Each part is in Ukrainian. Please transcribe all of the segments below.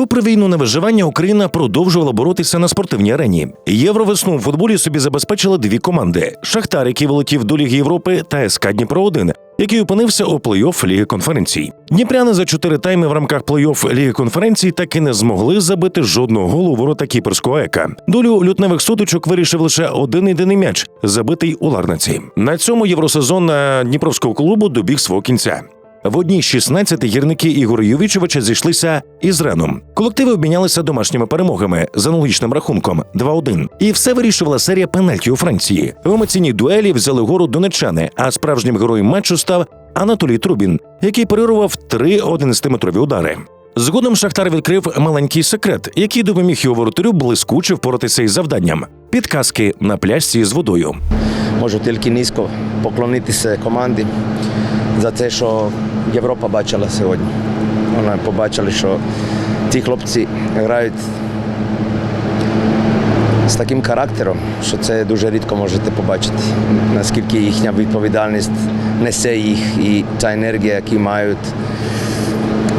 Попри війну на виживання, Україна продовжувала боротися на спортивній арені. Євровесну у футболі собі забезпечили дві команди: Шахтар, який вилетів до Ліги Європи, та СК Дніпро 1 який опинився у плей-офф Ліги конференцій. Дніпряни за чотири тайми в рамках плей-офф Ліги конференцій так і не змогли забити жодного голу ворота кіперського ека. Долю лютневих сутичок вирішив лише один єдиний м'яч, забитий у Ларнаці. На цьому євросезон на Дніпровського клубу добіг свого кінця. В одній з 16 гірники Ігоря Ювічевича зійшлися із Реном. Колективи обмінялися домашніми перемогами з аналогічним рахунком 2-1. І все вирішувала серія пенальтів у Франції. В емоційній дуелі взяли гору донечани, а справжнім героєм матчу став Анатолій Трубін, який парирував три 11-метрові удари. Згодом Шахтар відкрив маленький секрет, який допоміг його воротарю блискуче впоратися із завданням підказки на пляжці з водою. Можу тільки низько поклонитися команді за те, що Європа бачила сьогодні. Вона побачила, що ті хлопці грають з таким характером, що це дуже рідко можете побачити, наскільки їхня відповідальність несе їх і ця енергія, яку мають,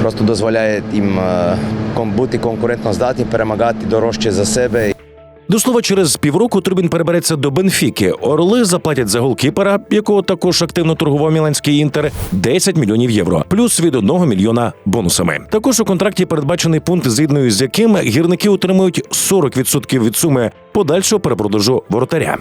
просто дозволяє їм е, бути конкурентно здатні, перемагати дорожче за себе. До слова, через півроку Трубін перебереться до Бенфіки. Орли заплатять за голкіпера, якого також активно торгував Міланський інтер, 10 мільйонів євро, плюс від 1 мільйона бонусами. Також у контракті передбачений пункт, згідно з яким гірники отримують 40% від суми подальшого перепродажу воротаря.